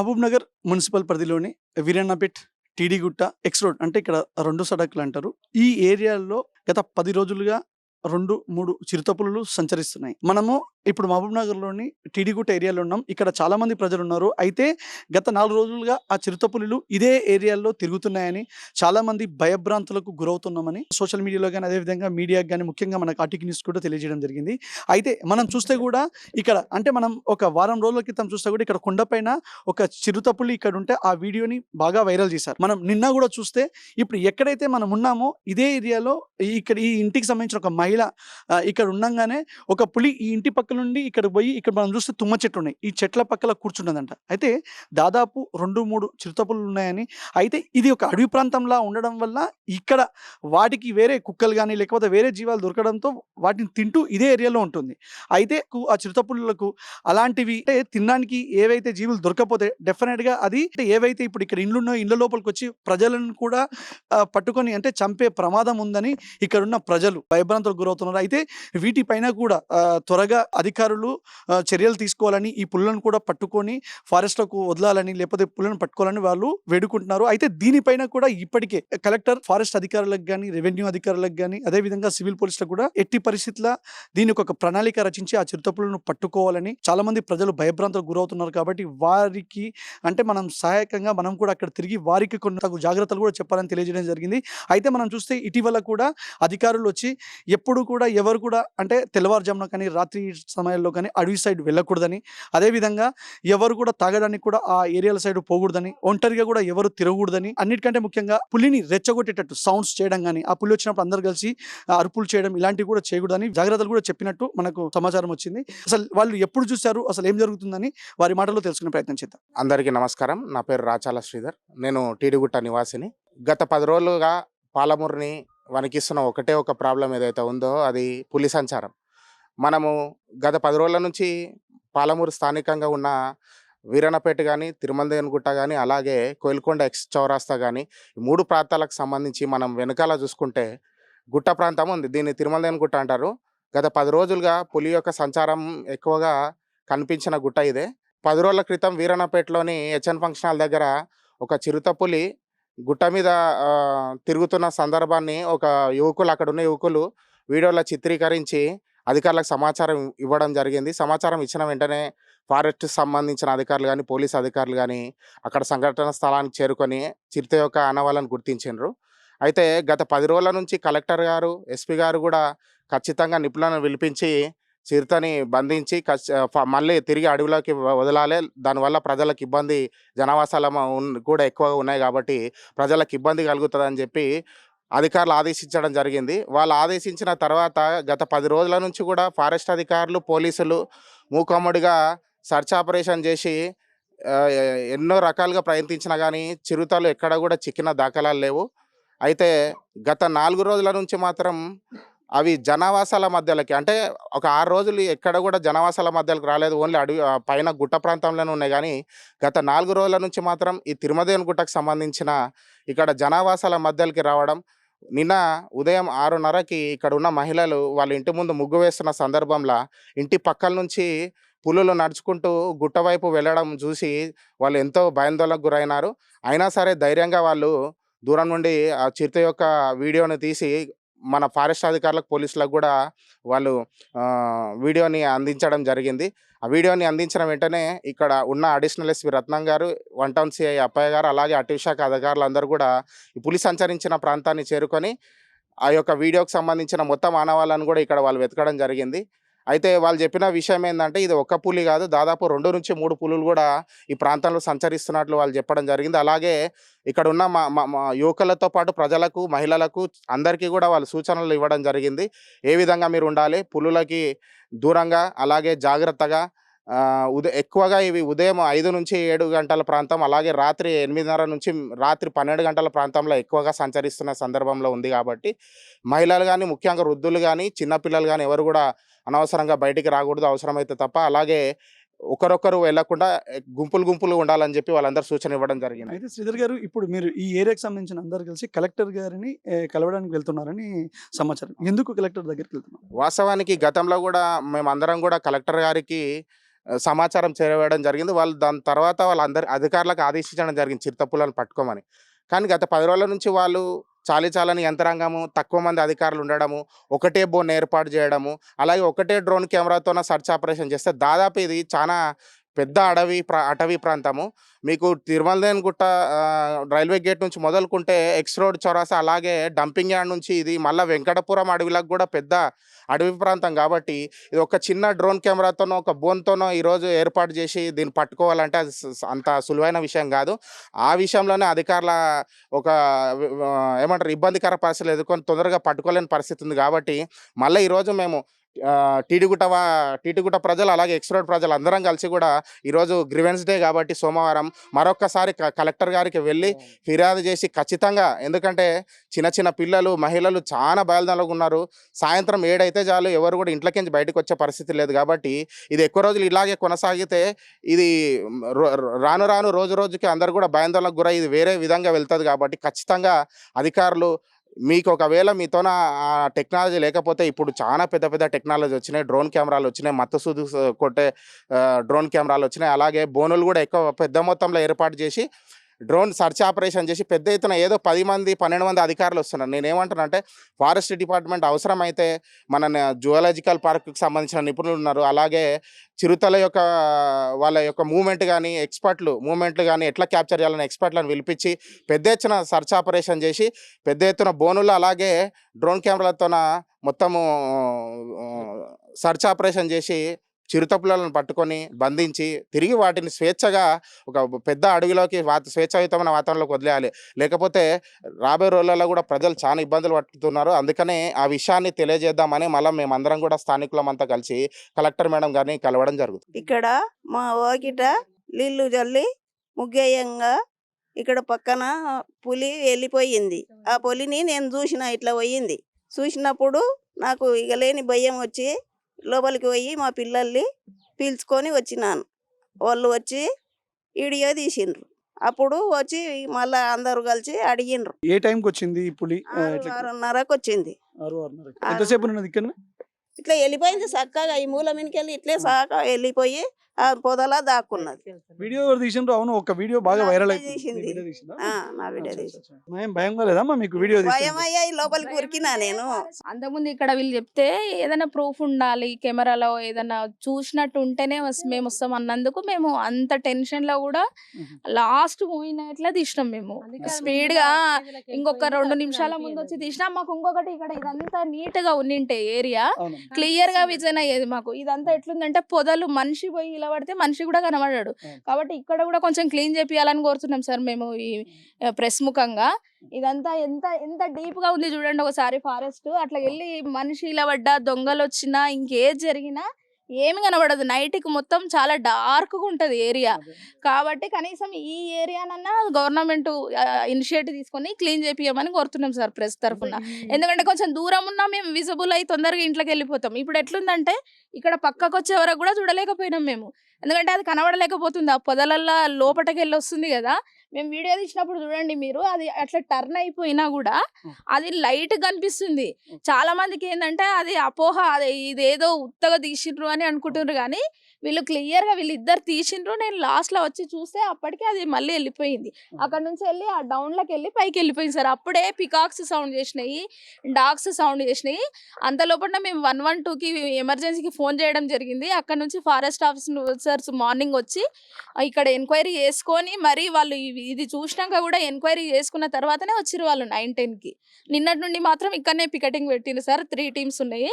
Mahabub Nagar municipal పరిధిలోని వీరన్నపేట్ టీడీగుట్ట X road అంటే ఇక్కడ రెండు సడకులు అంటారు. ఈ ఏరియాలో గత పది రోజులుగా రెండు మూడు చిరుతపులు సంచరిస్తున్నాయి. మనము ఇప్పుడు మహబూబ్ నగర్లోని టీడీగుట్ట ఏరియాలో ఉన్నాం. ఇక్కడ చాలామంది ప్రజలు ఉన్నారు అయితే గత నాలుగు రోజులుగా ఆ చిరుతపులులు ఇదే ఏరియాలో తిరుగుతున్నాయని చాలామంది భయభ్రాంతులకు గురవుతున్నామని సోషల్ మీడియాలో కానీ అదేవిధంగా మీడియాకి కానీ ముఖ్యంగా మనకు ఆర్టిక్ న్యూస్ కూడా తెలియజేయడం జరిగింది. అయితే మనం చూస్తే కూడా ఇక్కడ అంటే మనం ఒక వారం రోజుల క్రితం చూస్తే కూడా ఇక్కడ కొండపైన ఒక చిరుతపులి ఇక్కడ ఉంటే ఆ వీడియోని బాగా వైరల్ చేశారు. మనం నిన్న కూడా చూస్తే ఇప్పుడు ఎక్కడైతే మనం ఉన్నామో ఇదే ఏరియాలో ఈ- ఇక్కడ ఈ ఇంటికి సంబంధించిన ఒక మహిళ ఇక్కడ ఉండంగానే ఒక పులి ఈ ఇంటి పక్క నుండి ఇక్కడ పోయి ఇక్కడ మనం చూస్తే తుమ్మ చెట్లు ఉన్నాయి. ఈ చెట్ల పక్కల కూర్చున్నదంట. అయితే దాదాపు రెండు మూడు చిరుతపులు ఉన్నాయని. అయితే ఇది ఒక అడవి ప్రాంతంలా ఉండడం వల్ల ఇక్కడ వాటికి వేరే కుక్కలు కానీ లేకపోతే వేరే జీవాలు దొరకడంతో వాటిని తింటూ ఇదే ఏరియాలో ఉంటుంది. అయితే కు- ఆ చిరుతపులులకు అలాంటివి అంటే తినడానికి ఏవైతే జీవులు దొరకపోతే డెఫినెట్గా అది అంటే ఏవైతే ఇప్పుడు ఇక్కడ ఇండ్లు ఉన్నాయో లోపలికి వచ్చి ప్రజలను కూడా పట్టుకొని అంటే చంపే ప్రమాదం ఉందని ఇక్కడ ఉన్న ప్రజలు భయభ్రాంతులకు గురవుతున్నారు. అయితే వీటిపైన కూడా త్వరగా అధికారులు చర్యలు తీసుకోవాలని ఈ పుల్లను కూడా పట్టుకొని ఫారెస్ట్లకు వదలాలని లేకపోతే పుల్లను పట్టుకోవాలని వాళ్ళు వేడుకుంటున్నారు. అయితే దీనిపైన కూడా ఇప్పటికే కలెక్టర్ ఫారెస్ట్ అధికారులకు కానీ రెవెన్యూ అధికారులకు కానీ అదేవిధంగా సివిల్ పోలీసులకు కూడా ఎట్టి పరిస్థితుల్లో దీనికి ఒక ప్రణాళిక రచించి ఆ చిరుతపులను పట్టుకోవాలని చాలా మంది ప్రజలు భయభ్రాంతులకు గురవుతున్నారు కాబట్టి వారికి అంటే మనం సహాయకంగా మనం కూడా అక్కడ తిరిగి వారికి కొన్ని తగు జాగ్రత్తలు కూడా చెప్పాలని తెలియజేయడం జరిగింది. అయితే మనం చూస్తే ఇటీవల కూడా అధికారులు వచ్చి ఎప్పుడు కూడా ఎవరు కూడా అంటే తెల్లవారుజామున కానీ రాత్రి సమయాల్లో కానీ అడవి సైడ్ వెళ్ళకూడదని. అదేవిధంగా ఎవరు కూడా తాగడానికి కూడా ఆ ఏరియాల సైడ్ పోకూడదని. ఒంటరిగా కూడా ఎవరు తిరగకూడదని. అన్నిటికంటే ముఖ్యంగా పులిని రెచ్చగొట్టేటట్టు సౌండ్స్ చేయడం కానీ ఆ పులి వచ్చినప్పుడు అందరు కలిసి అరుపులు చేయడం ఇలాంటివి కూడా చేయకూడదని జాగ్రత్తలు కూడా చెప్పినట్టు మనకు సమాచారం వచ్చింది. అసలు వాళ్ళు ఎప్పుడు చూశారు అసలు ఏం జరుగుతుందని వారి మాటల్లో తెలుసుకునే ప్రయత్నం చేద్దాం. అందరికీ నమస్కారం. నా పేరు రాచాల శ్రీధర్. నేను టీడిగుట్ట నివాసిని. గత పది రోజులుగా పాలమూరుని వణికిస్తున్న ఒకటే ఒక ప్రాబ్లం ఏదైతే ఉందో అది పులి సంచారం. మనము గత పది రోజుల నుంచి పాలమూరు స్థానికంగా ఉన్న వీరన్నపేట కానీ తిరుమలదేవనగుట్ట కానీ అలాగే కోయిల్కొండ ఎక్స్ చౌరాస్తా కానీ ఈ మూడు ప్రాంతాలకు సంబంధించి మనం వెనకాల చూసుకుంటే గుట్ట ప్రాంతం ఉంది. దీన్ని తిరుమలదేవనగుట్ట అంటారు. గత పది రోజులుగా పులి యొక్క సంచారం ఎక్కువగా కనిపించిన గుట్ట ఇదే. పది రోజుల క్రితం వీరన్నపేటలోని హెచ్ఎన్ ఫంక్షన్ హాల్ దగ్గర ఒక చిరుత పులి గుట్ట మీద తిరుగుతున్న సందర్భాన్ని ఒక యువకులు అక్కడున్న యువకులు వీడియోలో చిత్రీకరించి అధికారులకు సమాచారం ఇవ్వడం జరిగింది. సమాచారం ఇచ్చిన వెంటనే ఫారెస్ట్ సంబంధించిన అధికారులు కానీ పోలీస్ అధికారులు కానీ అక్కడ సంఘటన స్థలానికి చేరుకొని చిరుత యొక్క ఆనవాళ్ళను గుర్తించారు అయితే గత పది రోజుల నుంచి కలెక్టర్ గారు ఎస్పీ గారు కూడా ఖచ్చితంగా నిపుణులను పిలిపించి చిరుతని బంధించి మళ్ళీ తిరిగి అడవిలోకి వదలాలి. దానివల్ల ప్రజలకు ఇబ్బంది జనావాసాల కూడా ఎక్కువగా ఉన్నాయి కాబట్టి ప్రజలకు ఇబ్బంది కలుగుతుందని చెప్పి అధికారులు ఆదేశించడం జరిగింది. వాళ్ళు ఆదేశించిన తర్వాత గత పది రోజుల నుంచి కూడా ఫారెస్ట్ అధికారులు పోలీసులు మూకమ్మడిగా సర్చ్ ఆపరేషన్ చేసి ఎన్నో రకాలుగా ప్రయత్నించినా కానీ చిరుతలు ఎక్కడ కూడా చిక్కిన దాఖలాలు లేవు. అయితే గత నాలుగు రోజుల నుంచి మాత్రం అవి జనావాసాల మధ్యలోకి అంటే ఒక ఆరు రోజులు ఎక్కడ కూడా జనావాసాల మధ్యలోకి రాలేదు. ఓన్లీ అడవి పైన గుట్ట ప్రాంతంలోనే ఉన్నాయి. కానీ గత నాలుగు రోజుల నుంచి మాత్రం ఈ తిరుమదేవన్ గుట్టకు సంబంధించిన ఇక్కడ జనావాసాల మధ్యలోకి రావడం నిన్న ఉదయం ఆరున్నరకి ఇక్కడ ఉన్న మహిళలు వాళ్ళ ఇంటి ముందు ముగ్గు వేస్తున్న సందర్భంలో ఇంటి పక్కల నుంచి పులులు నడుచుకుంటూ గుట్ట వైపు వెళ్ళడం చూసి వాళ్ళు ఎంతో భయాందోళనకు గురైనారు. అయినా సరే ధైర్యంగా వాళ్ళు దూరం నుండి ఆ చిరుత యొక్క వీడియోను తీసి మన ఫారెస్ట్ అధికారులకు పోలీసులకు కూడా వాళ్ళు వీడియోని అందించడం జరిగింది. ఆ వీడియోని అందించిన వెంటనే ఇక్కడ ఉన్న అడిషనల్ ఎస్పీ రత్నం గారు వన్ టౌన్ సిఐ అప్పయ్య గారు అలాగే అటవీ శాఖ అధికారులు కూడా ఈ పులి సంచరించిన ప్రాంతాన్ని చేరుకొని ఆ యొక్క వీడియోకి సంబంధించిన మొత్తం ఆనవాళ్ళను కూడా ఇక్కడ వాళ్ళు వెతకడం జరిగింది. అయితే వాళ్ళు చెప్పిన విషయం ఏంటంటే ఇది ఒక్క పులి కాదు దాదాపు రెండు నుంచి మూడు పులులు కూడా ఈ ప్రాంతంలో సంచరిస్తున్నట్లు వాళ్ళు చెప్పడం జరిగింది. అలాగే ఇక్కడ ఉన్న మా మా- యువకులతో పాటు ప్రజలకు మహిళలకు అందరికీ కూడా వాళ్ళు సూచనలు ఇవ్వడం జరిగింది. ఏ విధంగా మీరు ఉండాలి పులులకి దూరంగా అలాగే జాగ్రత్తగా ఉదయ ఉదయం ఎక్కువగా ఇవి ఉదయం ఐదు నుంచి ఏడు గంటల ప్రాంతం అలాగే రాత్రి ఎనిమిదిన్నర నుంచి రాత్రి పన్నెండు గంటల ప్రాంతంలో ఎక్కువగా సంచరిస్తున్న సందర్భంలో ఉంది కాబట్టి మహిళలు కానీ ముఖ్యంగా వృద్ధులు కానీ చిన్నపిల్లలు కానీ ఎవరు కూడా అనవసరంగా బయటికి రాకూడదు అవసరమైతే తప్ప అలాగే ఒకరొకరు వెళ్ళకుండా గుంపులు గుంపులు ఉండాలని చెప్పి వాళ్ళందరూ సూచన ఇవ్వడం జరిగింది. అయితే శ్రీధర్ గారు ఇప్పుడు మీరు ఈ ఏరియాకి సంబంధించిన అందరు కలిసి కలెక్టర్ గారిని కలవడానికి వెళ్తున్నారని సమాచారం. ఎందుకు కలెక్టర్ దగ్గరికి వెళ్తున్నారు? వాస్తవానికి గతంలో కూడా మేమందరం కూడా కలెక్టర్ గారికి సమాచారం చేరవేయడం జరిగింది. వాళ్ళు దాని తర్వాత వాళ్ళందరి అధికారులకు ఆదేశించడం జరిగింది చిరుతపులను పట్టుకోమని. కానీ గత పది రోజుల నుంచి వాళ్ళు చాలీ చాలని యంత్రాంగము తక్కువ మంది అధికారులు ఉండడము ఒకటే బోన్ ఏర్పాటు చేయడము అలాగే ఒకటే డ్రోన్ కెమెరాతోన సర్చ్ ఆపరేషన్ చేస్తే దాదాపు ఇది చాలా పెద్ద అడవి ప్రా అటవీ ప్రాంతము. మీకు తిరుమలదేన్ గుట్ట రైల్వే గేట్ నుంచి మొదలుకుంటే ఎక్స్ రోడ్ చౌరాస అలాగే డంపింగ్ యార్డ్ నుంచి ఇది మళ్ళీ వెంకటపురం అడవిలకు కూడా పెద్ద అడవి ప్రాంతం కాబట్టి ఇది ఒక చిన్న డ్రోన్ కెమెరాతోనో ఒక బోన్తోనో ఈరోజు ఏర్పాటు చేసి దీన్ని పట్టుకోవాలంటే అది అంత సులువైన విషయం కాదు. ఆ విషయంలోనే అధికారుల ఒక ఏమంటారు ఇబ్బందికర పరిస్థితులు ఎదుర్కొని తొందరగా పట్టుకోలేని పరిస్థితి ఉంది కాబట్టి మళ్ళీ ఈరోజు మేము వా టీటిగుట్ట ప్రజలు అలాగే ఎక్స్రోడ్ ప్రజలు అందరం కలిసి కూడా ఈరోజు గ్రివెన్స్ డే కాబట్టి సోమవారం మరొక్కసారి కలెక్టర్ గారికి వెళ్ళి ఫిర్యాదు చేసి ఖచ్చితంగా ఎందుకంటే చిన్న చిన్న పిల్లలు మహిళలు చాలా బయలుదేరగా ఉన్నారు సాయంత్రం ఏడైతే చాలు ఎవరు కూడా ఇంట్లోకించి బయటకు వచ్చే పరిస్థితి లేదు కాబట్టి ఇది ఎక్కువ రోజులు ఇలాగే కొనసాగితే ఇది రాను రాను రోజు రోజుకి అందరు కూడా భయాందోళనకు గురై ఇది వేరే విధంగా వెళ్తుంది కాబట్టి ఖచ్చితంగా అధికారులు మీకు ఒకవేళ మీతోన ఆ టెక్నాలజీ లేకపోతే ఇప్పుడు చాలా పెద్ద పెద్ద టెక్నాలజీ వచ్చినాయి డ్రోన్ కెమెరాలు వచ్చినాయి మత్తు సూదు కొట్టే డ్రోన్ కెమెరాలు వచ్చినాయి అలాగే బోనులు కూడా ఎక్కువ పెద్ద మొత్తంలో ఏర్పాటు చేసి డ్రోన్ సర్చ్ ఆపరేషన్ చేసి పెద్ద ఎత్తున ఏదో పది మంది పన్నెండు మంది అధికారులు వస్తున్నారు. నేను ఏమంటానంటే ఫారెస్ట్ డిపార్ట్మెంట్ అవసరమైతే మన జువలాజికల్ పార్క్కి సంబంధించిన నిపుణులు ఉన్నారు. అలాగే చిరుతల యొక్క వాళ్ళ యొక్క మూమెంట్ కానీ ఎక్స్పర్ట్లు మూమెంట్లు కానీ ఎట్లా క్యాప్చర్ చేయాలని ఎక్స్పర్ట్లను పిలిపించి పెద్ద ఎత్తున సర్చ్ ఆపరేషన్ చేసి పెద్ద ఎత్తున బోనులు అలాగే డ్రోన్ కెమెరాలతోన మొత్తము సర్చ్ ఆపరేషన్ చేసి చిరుతపులను పట్టుకొని బంధించి తిరిగి వాటిని స్వేచ్ఛగా ఒక పెద్ద అడవిలోకి వాత స్వేచ్ఛాయుతమైన వాతావరణంలోకి వదిలేయాలి. లేకపోతే రాబోయే రోజులలో కూడా ప్రజలు చాలా ఇబ్బందులు పడుతున్నారు. అందుకనే ఆ విషయాన్ని తెలియజేద్దామని మళ్ళీ మేమందరం కూడా స్థానికులమంతా కలిసి కలెక్టర్ మేడం గారిని కలవడం జరుగుతుంది. ఇక్కడ మా వాకిట నీళ్ళు జల్లి ముగ్గేయంగా ఇక్కడ పక్కన పులి వెళ్ళిపోయింది. ఆ పులిని నేను చూసిన ఇట్లా పోయింది. చూసినప్పుడు నాకు ఇక లేని భయం వచ్చి లోపలికి పోయి మా పిల్లల్ని పీల్చుకొని వచ్చినాను. వాళ్ళు వచ్చి వీడియో తీసిండ్రు. అప్పుడు వచ్చి మళ్ళా అందరూ కలిసి అడిగిండ్రు. ఏ టైంకి వచ్చింది ఈ పులి? ఆరున్నరకు వచ్చింది. ఎంతసేపు ఇట్లా వెళ్ళిపోయింది చక్కగా ఈ మూల మీదకి ఇట్లే సాక వెళ్ళిపోయి పొదలా దాక్కున్నది. వీడియో ఎవరు తీసిండ్రు? అవును ఒక వీడియో బాగా వైరల్ తీసింది. ఆ, నా తీసి భయం మీకు వీడియో భయం అయ్యాయి లోపలికి ఉరికినా నేను. అంతకుముందు ఇక్కడ వీళ్ళు చెప్తే ఏదైనా ప్రూఫ్ ఉండాలి కెమెరాలో ఏదైనా చూసినట్టు ఉంటేనే వస్- మేము వస్తాం అన్నందుకు మేము అంత టెన్షన్లో కూడా లాస్ట్ పోయినట్లే తీసినాం మేము. స్పీడ్గా ఇంకొక రెండు నిమిషాల ముందు వచ్చి తీసినా మాకు ఇంకొకటి ఇక్కడ ఇదంతా నీట్గా ఉన్నింటే ఏరియా క్లియర్గా విజన్ అయ్యేది మాకు. ఇదంతా ఎట్లుందంటే పొదలు మనిషి పోయి ఇలా పడితే మనిషి కూడా కనబడాడు. అవును. కాబట్టి ఇక్కడ కూడా కొంచెం క్లీన్ చేపియాలని కోరుతున్నాం సార్ మేము ఈ ప్రెస్ ముఖంగా. ఇదంతా ఎంత ఎంత డీప్గా ఉంది చూడండి ఒకసారి ఫారెస్ట్. అట్లా వెళ్ళి మనిషి ఇలా పడ్డా దొంగలు వచ్చినా ఇంకేది జరిగినా ఏమి కనబడదు. నైట్కి మొత్తం చాలా డార్క్గా ఉంటది ఏరియా. కాబట్టి కనీసం ఈ ఏరియానన్నా గవర్నమెంట్ ఇనిషియేటివ్ తీసుకొని క్లీన్ చేపియమని కోరుతున్నాం సార్ ప్రెస్ తరఫున. ఎందుకంటే కొంచెం దూరం ఉన్నా మేము విజిబుల్ అయి తొందరగా ఇంట్లోకి వెళ్ళిపోతాం. ఇప్పుడు ఎట్లుందంటే ఇక్కడ పక్కకు వచ్చే వరకు కూడా చూడలేకపోయినాం మేము. ఎందుకంటే అది కనబడలేకపోతుంది. ఆ పొదలల్లో లోపలికి వెళ్ళి వస్తుంది కదా. మేము వీడియో తీసినప్పుడు చూడండి మీరు అది అట్లా టర్న్ అయిపోయినా కూడా అది లైట్ కనిపిస్తుంది. చాలా మందికి ఏంటంటే అది అపోహ అది ఇదేదో ఉత్తగా తీసిండ్రు అని అనుకుంటున్నారు కానీ వీళ్ళు క్లియర్గా వీళ్ళిద్దరు తీసిండ్రు నేను లాస్ట్లో వచ్చి చూస్తే అప్పటికి అది మళ్ళీ వెళ్ళిపోయింది. అక్కడ నుంచి వెళ్ళి ఆ డౌన్లోకి వెళ్ళి పైకి వెళ్ళిపోయింది సార్. అప్పుడే పికాక్స్ సౌండ్ చేసినాయి డాగ్స్ సౌండ్ చేసినాయి. అంత లోపల మేము వన్ వన్ టూకి ఎమర్జెన్సీకి ఫోన్ చేయడం జరిగింది. అక్కడ నుంచి ఫారెస్ట్ ఆఫీసర్స్ మార్నింగ్ వచ్చి ఇక్కడ ఎంక్వైరీ చేసుకొని మరి వాళ్ళు ఇది చూసినాక కూడా ఎంక్వైరీ చేసుకున్న తర్వాతనే వచ్చిరు వాళ్ళు నైన్ టెన్కి నిన్నటి నుండి మాత్రం ఇక్కడనే పికెటింగ్ పెట్టింది సార్. త్రీ టీమ్స్ ఉన్నాయి.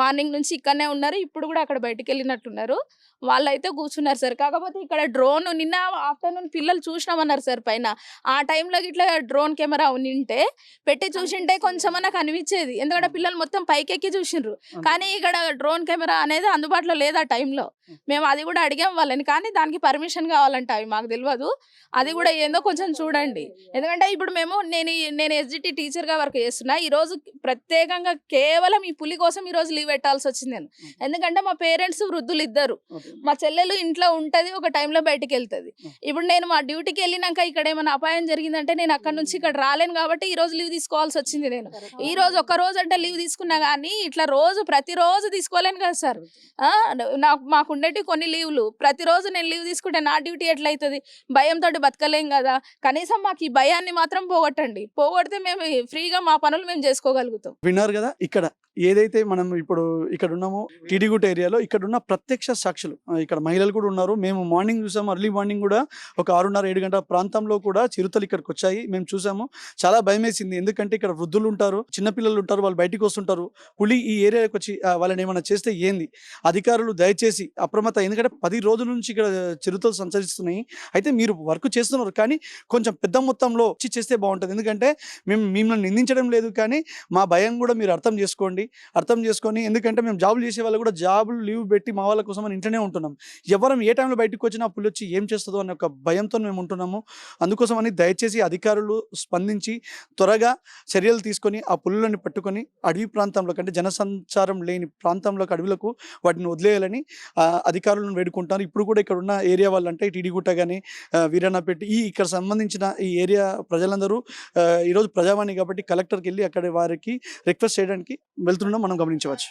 మార్నింగ్ నుంచి ఇక్కడనే ఉన్నారు. ఇప్పుడు కూడా అక్కడ బయటికి వెళ్ళినట్టున్నారు వాళ్ళైతే కూర్చున్నారు సార్. కాకపోతే ఇక్కడ డ్రోన్ నిన్న ఆఫ్టర్నూన్ పిల్లలు చూసినామన్నారు సార్ పైన. ఆ టైంలో ఇట్లా డ్రోన్ కెమెరా ఉండింటే పెట్టి చూసింటే కొంచెమన్నా కనిపించేది. ఎందుకంటే పిల్లలు మొత్తం పైకెక్కి చూసిండ్రు. కానీ ఇక్కడ డ్రోన్ కెమెరా అనేది అందుబాటులో లేదు ఆ టైంలో? మేము అది కూడా అడిగాం వాళ్ళని. కానీ దానికి పర్మిషన్ కావాలంట అవి మాకు తెలియదు అది కూడా ఏందో కొంచెం చూడండి. ఎందుకంటే ఇప్పుడు మేము నేను నేను ఎస్జిటి టీచర్గా వర్క్ చేస్తున్నా. ఈ రోజు ప్రత్యేకంగా కేవలం ఈ పులి కోసం ఈ రోజు లీవ్ పెట్టాల్సి వచ్చింది. నేను ఎందుకంటే మా పేరెంట్స్ వృద్ధులు ఇద్దరు. మా చెల్లెలు ఇంట్లో ఉంటది ఒక టైంలో బయటికి వెళ్తది ఇప్పుడు నేను మా డ్యూటీకి వెళ్ళినాక ఇక్కడ ఏమైనా అపాయం జరిగిందంటే నేను అక్కడ నుంచి ఇక్కడ రాలేను కాబట్టి ఈ రోజు లీవ్ తీసుకోవాల్సి వచ్చింది నేను. ఈ రోజు ఒక రోజు అంటే లీవ్ తీసుకున్నా కానీ ఇట్లా రోజు ప్రతిరోజు తీసుకోలేను కదా సార్. ఆ, నాకు మాకు ఉండేటివి కొన్ని లీవ్లు. ప్రతిరోజు నేను లీవ్ తీసుకుంటే నా డ్యూటీ ఎట్లయితుంది? భయంతో బతకలేం కదా. కనీసం మాకు ఈ భయాన్ని మాత్రం పోగొట్టండి. పోగొడితే మేము ఫ్రీగా మా పనులు మేము చేసుకోగలుగుతాం. విన్నారు కదా ఇక్కడ ఏదైతే మనం ఇప్పుడు ఇక్కడ ఉన్నామో టీడీగుట్ ఏరియాలో ఇక్కడ ఉన్న ప్రత్యక్ష సాక్షులు ఇక్కడ మహిళలు కూడా ఉన్నారు. మేము మార్నింగ్ చూసాము అర్లీ మార్నింగ్ కూడా ఒక ఆరున్నర ఏడు గంటల ప్రాంతంలో కూడా చిరుతలు ఇక్కడికి వచ్చాయి. మేము చూసాము. చాలా భయం వేసింది ఎందుకంటే ఇక్కడ వృద్ధులు ఉంటారు చిన్నపిల్లలు ఉంటారు వాళ్ళు బయటికి వస్తుంటారు. పులి ఈ ఏరియాకి వచ్చి వాళ్ళని ఏమైనా చేస్తే ఏంది? అధికారులు దయచేసి అప్రమత్త ఎందుకంటే పది రోజుల నుంచి ఇక్కడ చిరుతలు సంచరిస్తున్నాయి. అయితే మీరు వర్క్ చేస్తున్నారు కానీ కొంచెం పెద్ద మొత్తంలో వచ్చి చేస్తే బాగుంటుంది. ఎందుకంటే మేము మిమ్మల్ని నిందించడం లేదు కానీ మా భయం కూడా మీరు అర్థం చేసుకోండి. అర్థం చేసుకొని ఎందుకంటే మేము జాబులు చేసే వాళ్ళు కూడా జాబులు లీవ్ పెట్టి మా వాళ్ళ కోసం అని ఇంట్లోనే ఉంటున్నాం. ఎవరం ఏ టైంలో బయటకు వచ్చినా పులి వచ్చి ఏం చేస్తుందో అనే ఒక భయంతో మేము ఉంటున్నాము. అందుకోసం అని దయచేసి అధికారులు స్పందించి త్వరగా చర్యలు తీసుకొని ఆ పులులను పట్టుకొని అడవి ప్రాంతంలో అంటే జనసంచారం లేని ప్రాంతంలోకి అడవులకు వాటిని వదిలేయాలని అధికారులను వేడుకుంటారు ఇప్పుడు కూడా ఇక్కడ ఉన్న ఏరియా వాళ్ళంటే టీడీగుట్ట కానీ వీరన్నపేట ఈ ఇక్కడ సంబంధించిన ఈ ఏరియా ప్రజలందరూ ఈరోజు ప్రజావాణి కాబట్టి కలెక్టర్కి వెళ్ళి అక్కడ వారికి రిక్వెస్ట్ చేయడానికి వెళ్తుండడం మనం గమనించవచ్చు.